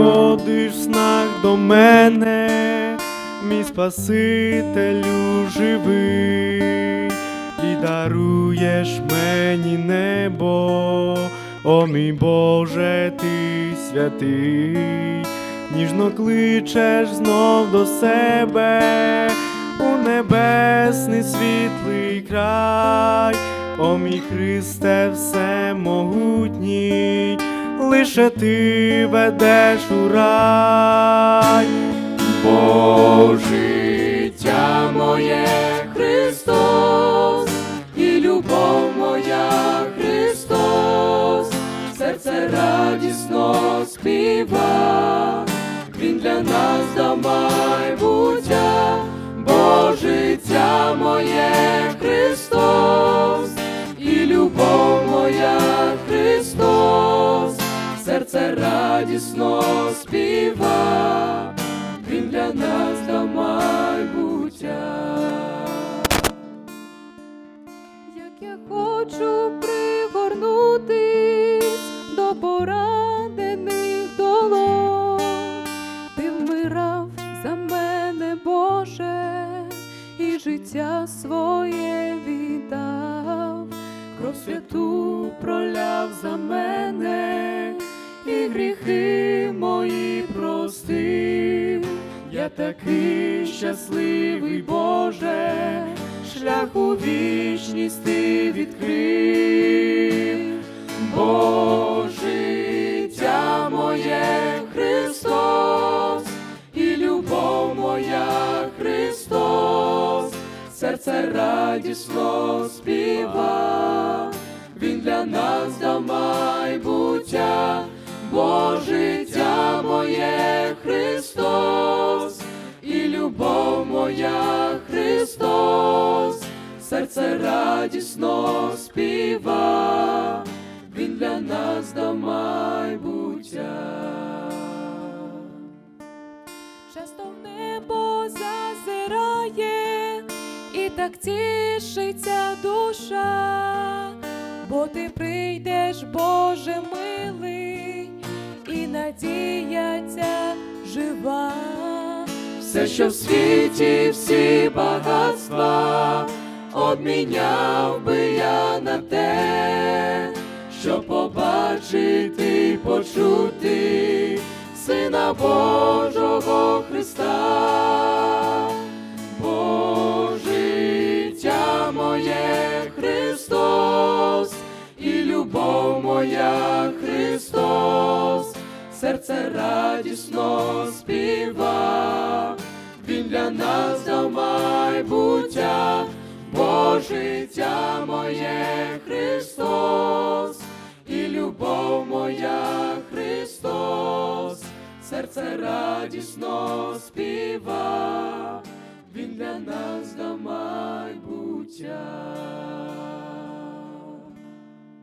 приходиш в снах до мене, мій Спасителю живий, і даруєш мені небо, о мій Боже, ти святий, ніжно кличеш знов до себе у небесний світлий край, о мій Христе, всемогутній, лише ти ведеш у рай. Бо життя моє Христос, і любов моя Христос, серце радісно співа, Він для нас дав майбуття, бо життя моє серце радісно співа, Він для нас дав майбуття. Як я хочу пригорнутись до поранених долонь, ти вмирав за мене, Боже, і життя своє гріхи мої простив. Я такий щасливий, Боже, шлях у вічність ти відкрив, бо життя моє Христос, і любов моя Христос, серце радісно співа, Він для нас дав майбуття, бо життя моє Христос, і любов моя Христос, серце радісно співа, Він для нас дав майбуття. часто в небо зазирає, і так тішиться душа, бо ти прийдеш, Боже милий, жива. Все, що в світі, всі багатства, обміняв би я на те, щоб побачити й почути Сина Божого Христа, бо життя моє Христос, і любов моя Христос, серце радісно співа, Він для нас дав майбуття, бо життя моє Христос, і любов моя Христос, серце радісно співа, Він для нас дав майбуття.